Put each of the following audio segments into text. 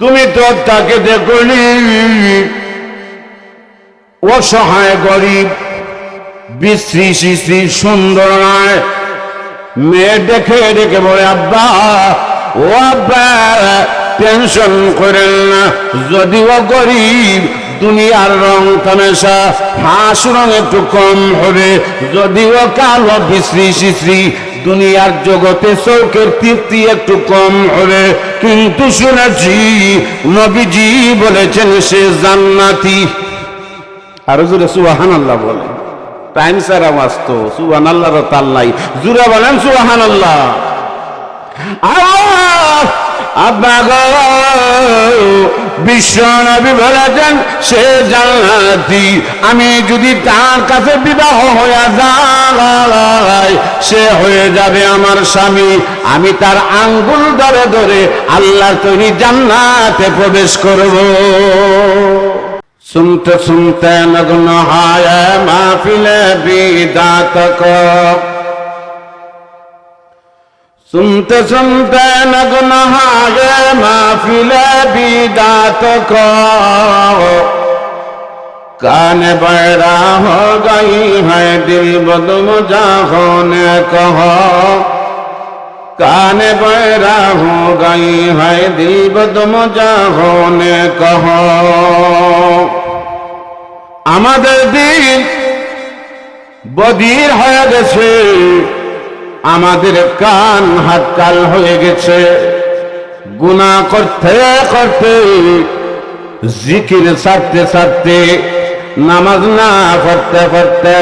তুমি তো তাকে দেখলি অসহায় গরিব, বিশ্রী শ্রী সুন্দর নয়। মেয়ে দেখে দেখে বলে, আব্বা, ও আব্বা, টেনশন করেন না। যদিও গরিব, দুনিয়ার রং তামেশা, হাঁস রং একটু কম হবে। যদিও কালো, বিশ্রী, শিশ্রী দুনিয়ার জগতে চৌকের তৃপ্তি একটু কম হবে। কিন্তু শুনেছি, নবীজি বলেছেন, সে জান্নাতি। আর জোরে সুবাহান আল্লাহ বলে। টাইম স্যার আওয়াজ তো সুবাহান আল্লাহর তাল নাই। জুড়ে বলেন সুবাহান আল্লাহ আব্বা গো, বিশ্ব নবী সে জানাতি আমি যদি তার কাছে বিবাহ হয়ে যাই, সে হয়ে যাবে আমার স্বামী। আমি তার আঙ্গুল ধরে ধরে আল্লাহ তৈরি জান্নাতে প্রবেশ করব। শুনতে শুনতে নগ্ন হায় মাহফিলে বিদাতক। सुनते सुनते नग्न हाय महफिल बीदात को कान बैरा हो गई है दिल बदम जाहोने कहो कान बैरा हो गई है दिल बदम जाहोने कहो আমাদের দিন বদির হয়ে গেছে আমাদের কান, হাত, কাল হয়ে গেছে। গুণা করতে করতে, জিকির ছাড়তে ছাড়তে নামাজ না করতে পড়তে,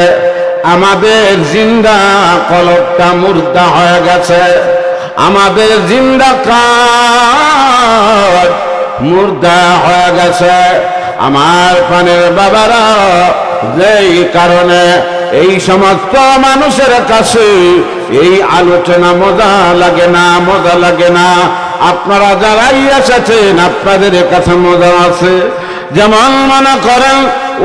আমাদের জিন্দা কলকটা মুর্দা হয়ে গেছে। আমাদের জিন্দা কাজ মুর্দা হয়ে গেছে। আমার পানের বাবারা, যেই কারণে এই সমস্ত মানুষের কাছে, এই আলোচনা মজা লাগে না, মজা লাগে না। আপনারা যারাই এসেছেন, আপনাদের কাছে মজা আছে। যেমন মনে করেন,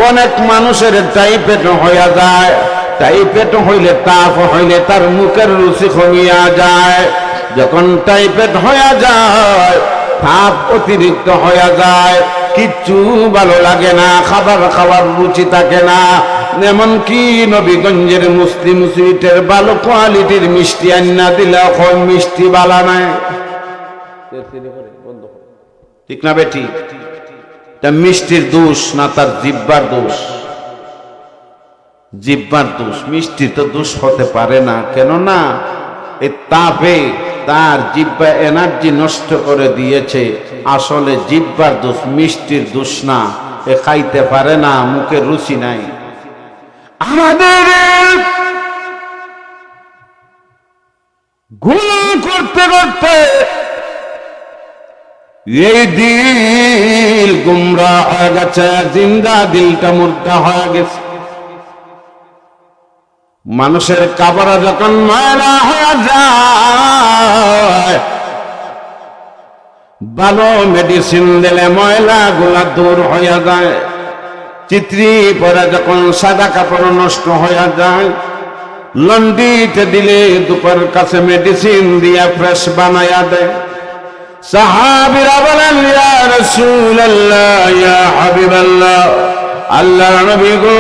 অনেক মানুষের টাইপেট হইয়া যায়। টাইপেট হইলে তাপ হইলে তার মুখের রুচি কমিয়া যায়। যখন টাইপেট হইয়া যায়, তাপ অতিরিক্ত হইয়া যায়। কিচ্ছু ভালো লাগে না, খাবার খাবার রুচি থাকে না। এমনকি নবীগঞ্জের মুসলিম সুইটের ভালো কোয়ালিটির মিষ্টি আন্না দিলে মিষ্টি বালা নাই। ঠিক না বেটি মিষ্টির দোষ না তার জিব্বার দোষ? জিব্বার দোষ, মিষ্টি তো দোষ হতে পারে না কেন কেননা এই তাপে তার জিব্বা এনার্জি নষ্ট করে দিয়েছে। আসলে জিব্বার দোষ, মিষ্টির দোষ না, এ খাইতে পারে না, মুখে রুচি নাই। আমাদের গুণ করতে করতে এই দিল গুমরা হয়ে গেছে, জিন্দা দিলটা মুর্দা হয়ে গেছে। মানুষের কাপড় যখন ময়লা হয়ে যায়, ভালো মেডিসিন দিলে ময়লা গুলা দূর হয়ে যায়। চিত্রি পরে যখন সাদা কাপড় নষ্ট হয়ে যায়, লন্ডিতে দিলে দুপুর কাছে মেডিসিন দিয়া ফ্রেশ বানায়া দেয়। সাহাবিরা বলেন, ইয়া রাসূলুল্লাহ, ইয়া হাবিবাল্লাহ আল্লাহ নবী গো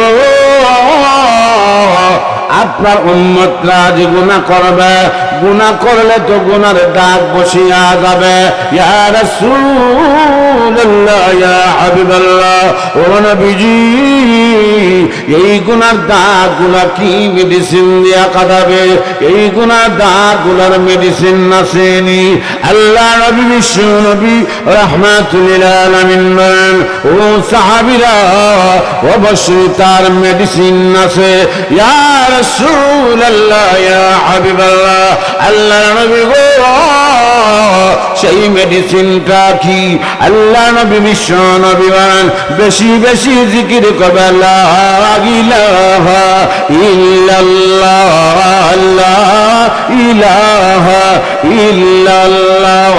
আপনার উন্মতরা যে গুণা করবে। গুণা করলে তো গুনার দাগ বসিয়া যাবে। ইয়ার সুল্লাহ ইয়া হাবিবাল্লাহ, ও নবীজি। এই গুনার দাগগুলা কি মেডিসিন দিয়া কাটাবে? এই গুনার দাগগুলার মেডিসিন নাসেনি আল্লাহ নবী, বিশ্ব নবী রহমাতুল আলামিন ও সাহাবীরা, অবশ্যই তার মেডিসিন আছে। ইয়া রাসূলুল্লাহ, ইয়া হাবিবাল্লাহ আল্লাহ নবী গো সেই মেডিসিনটা কি আল্লাহ নবী বিশ্ব নবী বলেন বেশি বেশি জিকির করবে ইলাহা ইল্লাল্লাহ ইলাহা ইল্লাল্লাহ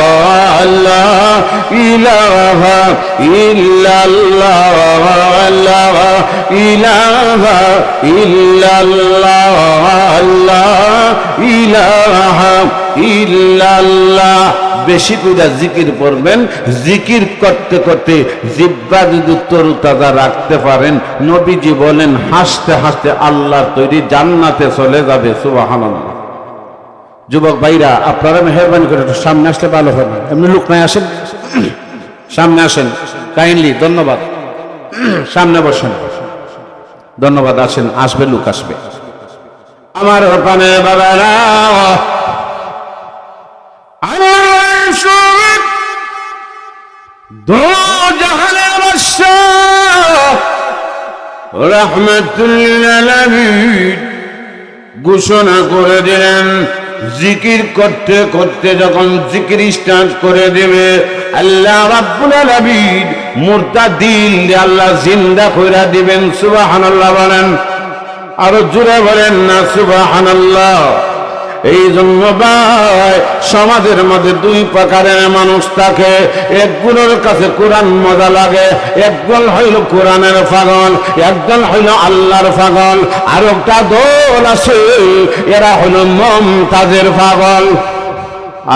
ইলাহা ইল্লাল্লাহ বেশি করে জিকির করবেন, জিকির করতে করতে জিব্বা যদি তরু তাজা রাখতে পারেন, নবীজি বলেন, হাসতে হাসতে আল্লাহর তৈরি জান্নাতে চলে যাবে, সুবহানাল্লাহ। যুবক ভাইরা, আপনারা মেহরবানি করে একটু সামনে আসলে ভালো হবে এমনি লোক নাই আসেন। সামনে আসেন। কাইন্ডলি, ধন্যবাদ। সামনে বসেন। ধন্যবাদ, আসেন। আসবে, লোক আসবে। আমার বাবারা আমার ঘোষণা করে দিলেন, জিকির করতে করতে যখন জিকির স্টার্ট করে দেবে, আল্লাহ রাব্বুল আলামিন মুরতাদিন আল্লাহ জিন্দা কইরা দিবেন, সুবহানাল্লাহ বলেন। আরও জোরে বলেন না, সুবহানাল্লাহ। এই জন্য ভাই, সমাজের মধ্যে দুই প্রকারের মানুষ থাকে। একগুলোর কাছে কোরআন মজা লাগে, একদল হইল কোরআনের পাগল, একদল হইল আল্লাহর পাগল, আর একটা দল আছে, এরা হইল মমতাজের পাগল।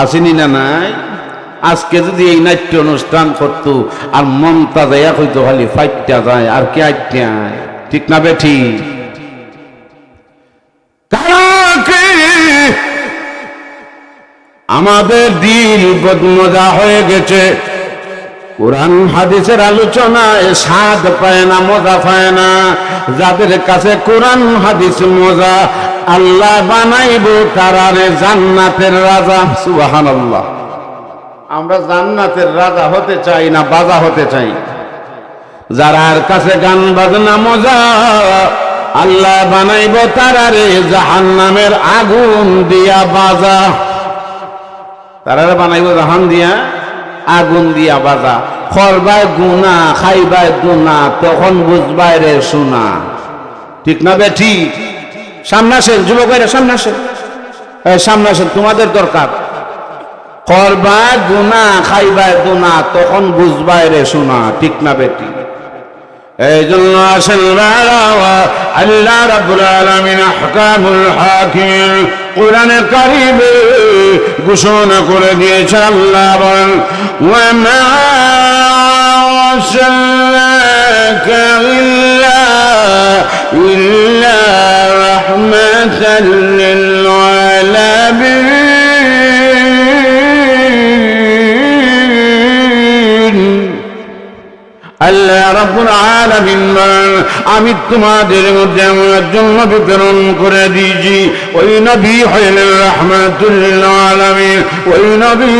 আসেনি না নাই? আজকে যদি এই নাট্য অনুষ্ঠান করতো, আর মমতাজ এক হইতো খালি ফাইটটা যায়, আর কে আইটা ঠিক না বেঠি? আমাদের দিল বদমজা হয়ে গেছে। কোরআন হাদিসের আলোচনায় স্বাদ পায় না, মজা পায় না। যাদের কাছে কোরআন হাদিস মজা, আল্লাহ বানাইব তারারে জান্নাতের রাজা। সুবহানাল্লাহ। আমরা জান্নাতের রাজা হতে চাই না, বাজা হতে চাই। যারার কাছে গান বাজনা মজা, আল্লাহ বানাইব তারারে জাহান্নামের আগুন দিয়া বাজা। তারারে বানাইব জাহান দিয়া, আগুন দিয়া বাজা। খরবায় গুনা খাইবায় দুনা তখন বুঝবাই রে শোনা। ঠিক না বে, ঠিক? সামনে আসেন যুবক ভাইরা সামনে সামনে তোমাদের দরকার। করবা গুনা খাইবায় গুনা তখন বুঝবাই রে শোনা। ঠিক না বেটি এই জন্য আসেন আল্লাহ রাব্বুল আলামিন আহকামুল হাকিম কোরআনে কারিমে ঘোষণা করে দিয়েছেন আল্লাহ বলেন ওয়া মা আরসালনাকা ইল্লা রাব্বুল আলামিন আমি তোমাদের মধ্যে এমন একজন নবী প্রেরণ করে দিয়েছি। ওই নবী হইলেন রহমাতুল্লিল আলামিন। ওই নবী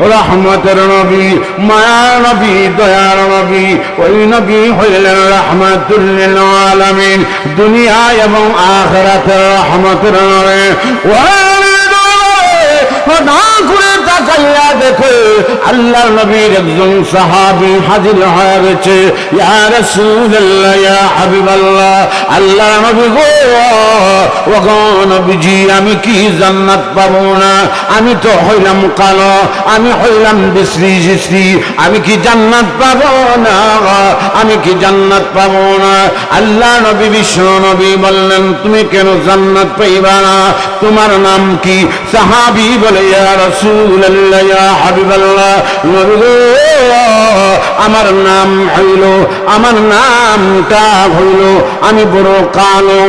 রহমতের নবী মায়ার নবী, দয়ার নবী। ওই নবী হইলেন রহমাতুল্লিল আলামিন। দুনিয়া এবং আখিরাতের রহমতের নবী। করে তাকাইয়া দেখে আল্লাহ নবীর একজন সাহাবী হাজির হয়ে গেছে। ইয়া রাসূলুল্লাহ হাবিবাল্লাহ আল্লাহ নবী গো আমি কি জান্নাত পাবো না? আমি তো হইলাম কালো, আমি হইলাম বিশ্রী জিশ্রী আমি কি জান্নাত পাবো না? আমি কি জান্নাত পাবো না? আল্লাহ নবী, বিশ্ব নবী বললেন, তুমি কেন জান্নাত পাইবা না? তোমার নাম কি? সাহাবি বলে, ইয়া রাসূলুল্লাহ ইয়া হাবিবাল্লাহ নবী আমার নাম হইল, আমার নামটা হইল, আমি বড় কালো।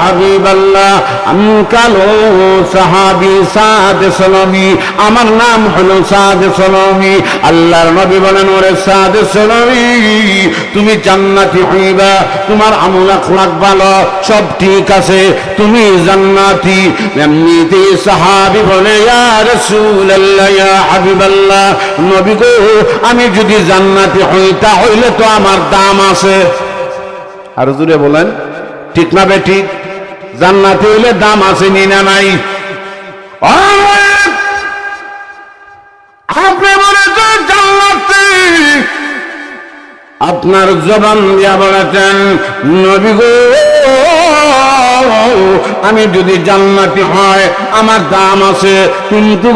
হাবিবাল্লাহ, আমি কালো সাহাবি সাদ সলমি আমার নাম হলো সাদ সলমি আল্লাহর নবী বলেন, ওরে সাদ সলমি তুমি জান্নাতি হইবা, তোমার আমল আখলাক ভালো, সব ঠিক আছে, তুমি জান্নাতি। এমনিতে সাহাবি বলে, ইয়া রাসূলুল্লাহ, ইয়া হাবিবাল্লাহ নবী গো, আমি যদি জান্নাতি হই, তাহলে তো আমার দাম আছে। আর জুড়ে বলেন, ঠিক না বে ঠিক? জান্নাতি হইলে দাম আছে নি না নাই? আপনার জবান দিয়া বলেছেন, নবী গো আমি যদি জান্নাতি হয়, আমার দাম আছে। কিন্তু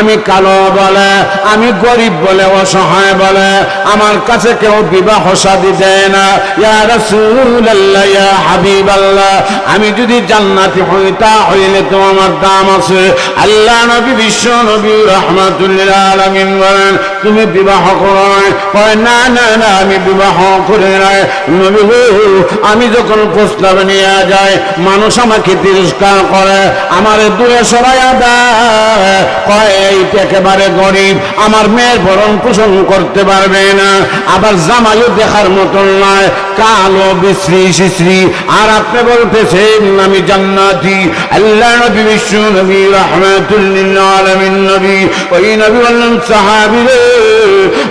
আমি কালো বলে, আমি গরিব বলে, অসহায় বলে, আমার কাছে কেউ বিবাহ শাদী দেয় না। ইয়া রাসূলুল্লাহ, ইয়া হাবিবাল্লাহ, আমি যদি জান্নাতি হই, তা হইলে তো আমার দাম আছে। আল্লাহ নবী, বিশ্ব নবী, রহমাতুল্লিল আলামিন বলেন, তুমি বিবাহ করো? কয়, না না না, আমি বিবাহ করে নাই। নবী আমি যখন প্রস্তাব নিয়ে যাই মানুষ আমাকে তিরস্কার করে, আমার দূরে সরাইয়া দেয়। কয় একেবারে গরিব, আমার মেয়ের ভরণ পোষণ করতে পারবে না। আবার জামাইও দেখার মতন নয়, কালো, বিশ্রী, শিশ্রী। আর আপনি বলতেছেন, আমি জান্নাতি। আল্লাহ নবী, বিশ্ব নবী রহমাতুল্লিল নবী। ওই নবী বললেন, সাহাবী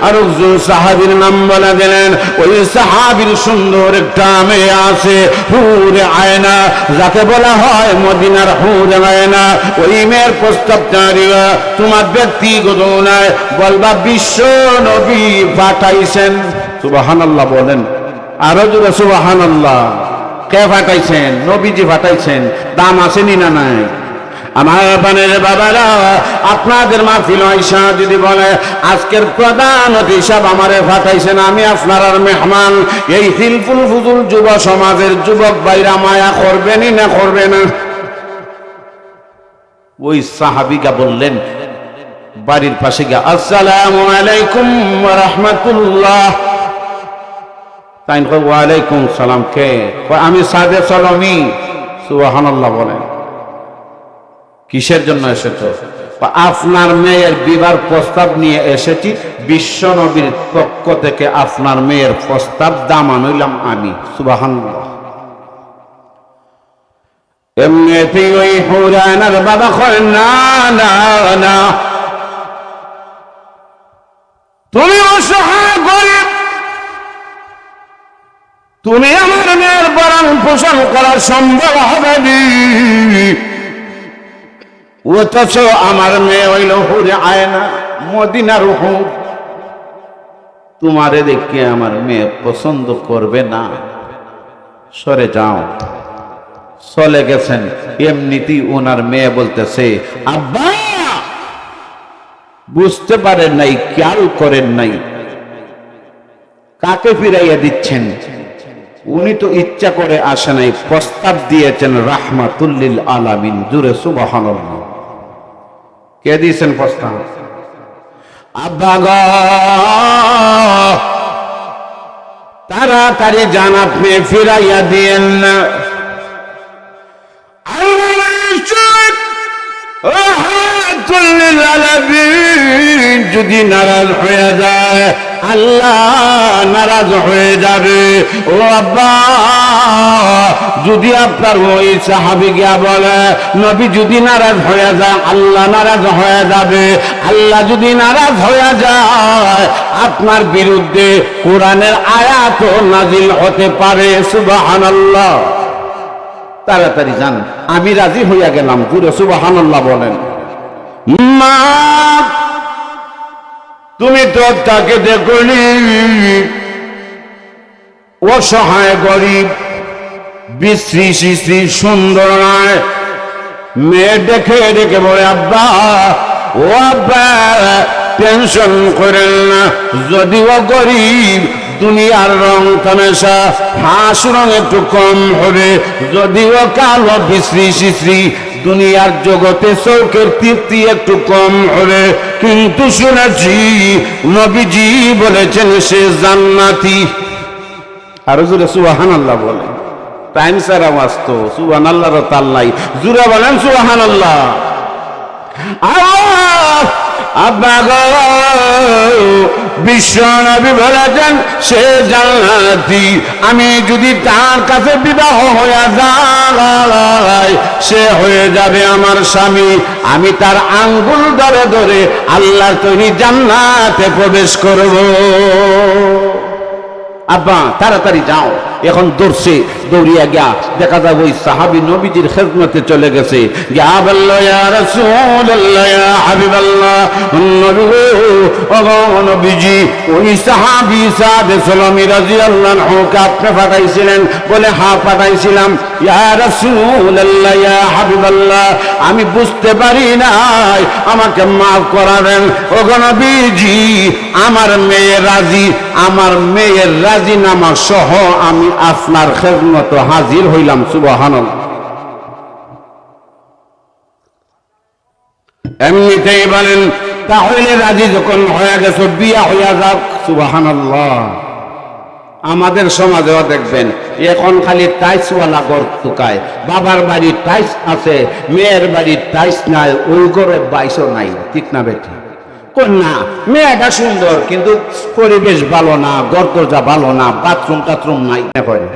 আর একজন সাহাবীর নাম বলে দিলেন, ওই সাহাবীর সুন্দর একটা মেয়ে আছে হুরে আয়না, যাকে বলা হয় মদিনার হুর আয়না, ওই মেয়ের প্রস্তাব দিবা তোমার ব্যক্তিগত নয়, বলবা বিশ্ব নবী পাঠাইছেন। সুবহানাল্লাহ বলেন, আরও জুড়ে সুবাহান আল্লাহ কে ফাটাইছেন নবীজি ফাটাইছেন দাম আসেনি না নাই? আমার পানের বাবারা, আপনাদের মাহফিল আইসা যদি বলে, আজকের প্রধান হিসাব আমারে ফাটাইছেন আমি আপনার আর মেহমান। এই হিলফুল ফুজুল যুব সমাজের যুবক বাইরা মায়া করবেনই না করবে না? ওই সাহাবিকা বললেন, বাড়ির পাশে গিয়ে, আসসালামু আলাইকুম রহমতুল্লাহ। তাই ওয়ালাইকুম সালাম, কে? আমি সাদে সলমি। সুবহানাল্লাহ বলেন। কিসের জন্য এসেছ? আপনার মেয়ের বিবাহ প্রস্তাব নিয়ে এসেছি, বিশ্ব নবীর পক্ষ থেকে আপনার মেয়ের প্রস্তাব দামান হইলাম আমি। সুবহানাল্লাহ। এমনিতেই ওই হুরানার বাবা না না না। তুমি অসহায়, গরিব। তুমি আমার মেয়ের বরণ পোষণ করা সম্ভব হবে নি। অথচ আমার মেয়ে হইল হুরে আয়না মদিনার হুর তোমারে দেখে আমার মেয়ে পছন্দ করবে না। সরে যাও। চলে গেছেন। এমনিতেই ওনার মেয়ে বলতেছে, আব্বা, বুঝতে পারেন নাই, খেয়াল করেন নাই। কাকে ফিরাইয়া দিচ্ছেন? উনি তো ইচ্ছা করে আসে নাই, প্রস্তাব দিয়েছেন রাহমাতুল্লিল আলামিন। জুরে সুবাহান কে দিয়েছেন প্রস্তাব আব্বা গো, তাড়াতাড়ি জান আপনি, ফিরাইয়া দিয়েন। না যদি নারাজ হয়ে যায়, আল্লাহ নারাজ হয়ে যাবে। ও আব্বা যদি আপনার ওই সাহাবি গিয়া বলে, নবী যদি নারাজ হয়ে যায় আল্লাহ নারাজ হয়ে যাবে। আল্লাহ যদি নারাজ হয়ে যায়, আপনার বিরুদ্ধে কোরআনের আয়াত নাজিল হতে পারে। সুবহানাল্লাহ। তাড়াতাড়ি যান। আমি রাজি হইয়া গেলাম। জুড়ে সুবহানাল্লাহ বলেন। মা, তুমি তো তাকে দেখনি। অসহায় গরিব। বিশ্রী, শ্রী সুন্দর নয়। মেয়ে দেখে দেখে বলে, আব্বা, ও আব্বা, টেনশন করেন না। যদিও গরিব, দুনিয়ার রং তামেশা, হাঁস রং একটু কম হবে। যদিও কালো, বিশ্রী শিশ্রী দুনিয়ার জগতে চৌকের তৃপ্তি একটু কম হবে। কিন্তু শুনেছি, নবীজি বলেছেন, সে জান্নাতি। আর জোরে সুবাহান আল্লাহ বলে। টাইম স্যার আওয়াজ তো সুবাহান আল্লাহর তাল নাই জুড়ে বলেন সুবাহান আল্লাহ, আব্বা বিশ্ব নবী বলেছেন, সে জান্নাতি। আমি যদি তার কাছে বিবাহ হয়ে যায়, সে হয়ে যাবে আমার স্বামী। আমি তার আঙ্গুল ধরে ধরে আল্লাহর তৈরি জান্নাতে প্রবেশ করব। আব্বা, তাড়াতাড়ি যাও। এখন দৌড়ছে, দৌড়িয়া গিয়া দেখা যাবে ওই সাহাবি নবীজির খেদমতে চলে গেছে। বলে হ্যাঁ পাঠাইছিলাম। আমি বুঝতে পারি নাই, আমাকে মাফ করাবেন। ও গো নবীজি, আমার মেয়ে রাজি, আমার মেয়ের রাজিনামা সহ আমি আপনার খেদমত হাজির হইলাম, সুবহানাল্লাহ। এমনিতেই বলেন, তাহলে রাজি যখন হয়ে গেছে, বিয়া হইয়া যাক, সুবহানাল্লাহ। আমাদের সমাজেও দেখবেন, এখন খালি টাইসওয়ালা ঘর টুকায় বাবার বাড়ির টাইস আছে, মেয়ের বাড়ির টাইস নাই, ওই ঘরে বাইশও নাই, ঠিক না বেটি কন্যা, মেয়েটা সুন্দর, কিন্তু পরিবেশ ভালো না, ঘর দরজা ভালো না বাথরুম টাথরুম নাই। করে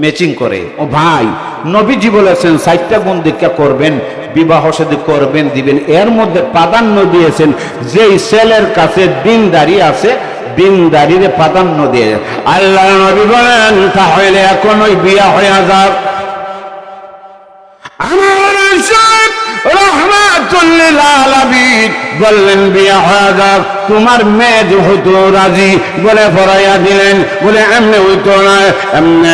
ম্যাচিং করে। ও ভাই, নবীজি বলেছেন সাইটটা গুণ দীক্ষা করবেন, বিবাহ সাথে করবেন, দিবেন। এর মধ্যে প্রাধান্য দিয়েছেন, যেই ছেলের কাছে দিনদারি আছে, দিনদারিরে প্রাধান্য দিয়ে। আল্লাহ নবী বলেন, তাহলে এখন ওই বিয়া হয়ে যাক। আমার আলামিন বললেন, বিয়া হয়ে যাক তোমার মেয়ে যে হইতো রাজি, বলে ফরাইয়া দিলেন। বলে, এমনি হইতো না, এমনি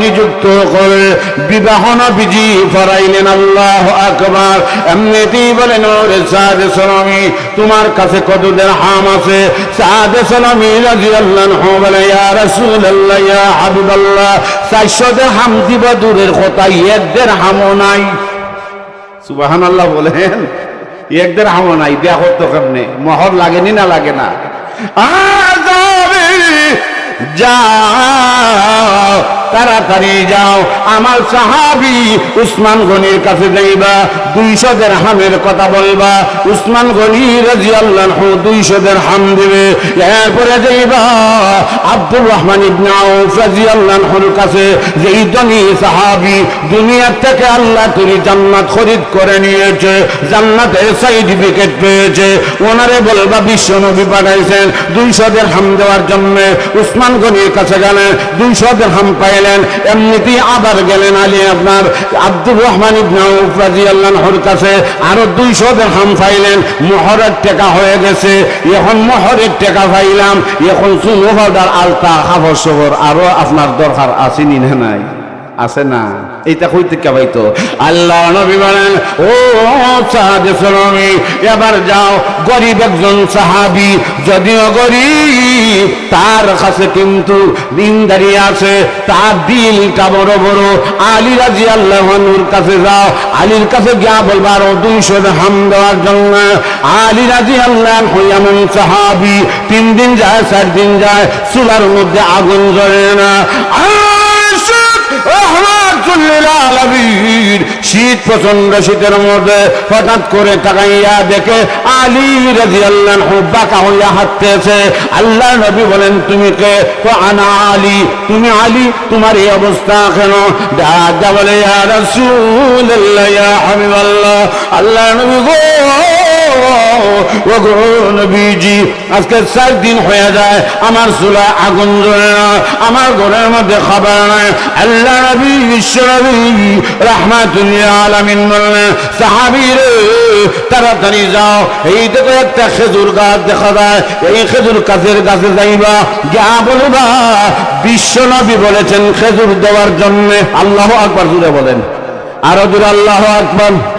নিযুক্ত করে বিবাহ নবীজি ফরাইলেন, আল্লাহ আকবার। এমনিতেই বলেন ওরে সাদে সালামি, তোমার কাছে কতদের হাম আছে? সাদে সালামি রাজি আল্লাহ বলে, ইয়া রাসূলুল্লাহ, ইয়া হাবিবাল্লাহ চারশোদের হাম দিব দূরের কথা একদের হামো নাই। সুবাহান আল্লাহ বলেন একদের হামো নাই দেয়া হতো কেমনে, মহর লাগেনি না লাগে না? যা তাড়াতাড়ি যাও। আমার সাহাবি উসমান গনির কাছে যাইবা, দুইশো হামের কথা বলবা। উসমান গনি রাজি আল্লাহ দুইশো হাম দেবে। এরপরে যাইবা আব্দুর রহমান রাজি আল্লাহর কাছে। যেই ধনী সাহাবি দুনিয়ার থেকে আল্লাহ তিনি জান্নাত খরিদ করে নিয়েছে জান্নাতের সার্টিফিকেট পেয়েছে। ওনারে বলবা বিশ্ব নবী পাঠাইছেন। দুইশো হাম দেওয়ার জন্য উসমান গনির কাছে গেলেন দুইশো হাম পাইলেন এমনিতেই আবার গেলেন আলী আপনার আব্দুর রহমান ইবনে আউফ রাদিয়াল্লাহুর কাছে আরও দুইশো দেখাম ফাইলেন, মোহরের টাকা হয়ে গেছে, এখন মোহরের টেকা ফাইলাম, এখন সুন্দর আলতা খাবর সবর আরও আপনার দরকার আসেনি না নাই? আছে না? এইটা কইতে কে পাইতো? আল্লাহ নবী বলেন, ও সাহাবে সরমি এবার যাও, গরিব একজন সাহাবি, যদিও গরিব, তার কাছে কিন্তু দিন দিনদারি আছে, তার দিলটা বড় বড়। আলী রাজি আল্লাহনুর কাছে যাও, আলীর কাছে গিয়া বলবার ও দুইশো হাম দেওয়ার জন্য। আলী রাজি আল্লাহ এমন সাহাবি, তিন দিন যায়, চার দিন যায়, চুলার মধ্যে আগুন জ্বলে না। শীত প্রচণ্ড শীতের মধ্যে হঠাৎ করে তাকাইয়া দেখে আলী রাদিয়াল্লাহু বাঁকা হইয়া হাঁটতেছে। আল্লাহ নবী বলেন, তুমি কে? তো আনা আলী। তুমি আলী? তোমার এই অবস্থা কেন? দাদা বলে আল্লাহ নবী গো গো তাড়াতাড়ি যাও, এই দেখো একটা খেজুর গাছ দেখা যায়, এই খেজুর গাছের গাছে যাইবা, যা বলবা। বিশ্ব নবী বলেছেন, খেজুর দেওয়ার জন্য আল্লাহ আকবার জুড়ে বলেন। আরও জুড়ে আল্লাহ আকবার।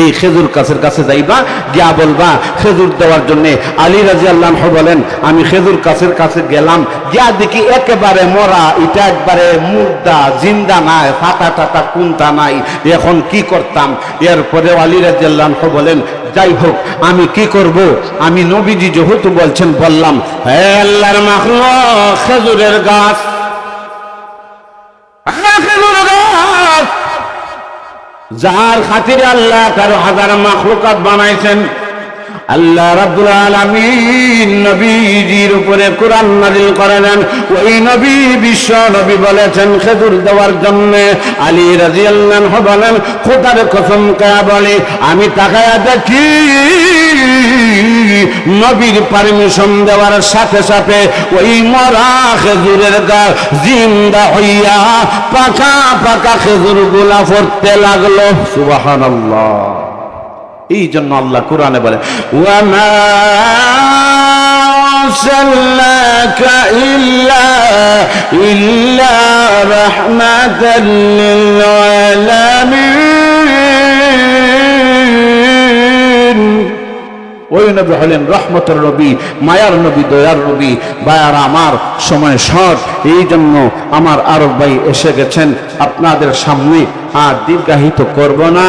এই খেজুর কাছের কাছে যাইবা, গিয়া বলবা, খেজুর দেওয়ার জন্য আলী রাজি আল্লাহ বলেন, আমি খেজুর কাছের কাছে গেলাম, গিয়া দেখি একেবারে মরা, এটা একবারে মুর্দা জিন্দা নাই, ফাটা টাটা কুন্তা নাই, এখন কি করতাম? এরপরে আলী রাজি আল্লাহ বলেন, যাই হোক, আমি কি করব? আমি নবীজি যেহেতু বলছেন, বললাম, হে আল্লাহর মাখলো খেজুরের গাছ যার খাতিরে আল্লাহ তার হাজার মাখলুকাত বানাইছেন আল্লাহ রাব্বুল আলামিন নবীজির উপরে কোরআন নাযিল করেন ওই নবী বিশ্ব নবী বলেছেন, খেজুর দেওয়ার জন্য আলী রাদিয়াল্লাহু বলেন, খোদার কসম কয়া বলে, আমি তাকায়া দেখি নবীর পারমিশন দেওয়ার সাথে সাথে ওই মরা খেজুরের গাছ জিন্দা হইয়া পাকা পাকা খেজুরগুলা পড়তে লাগল। সুবহানাল্লাহ। এই জন্য আল্লাহ কোরআনে বলে ওই নবী হলেন রহমতের রবি, মায়ার নবী, দয়ার নবী বায়ার আমার, সময় শর্ট এই জন্য আমার আরব ভাই এসে গেছেন, আপনাদের সামনে আর দীর্ঘাহিত করব না।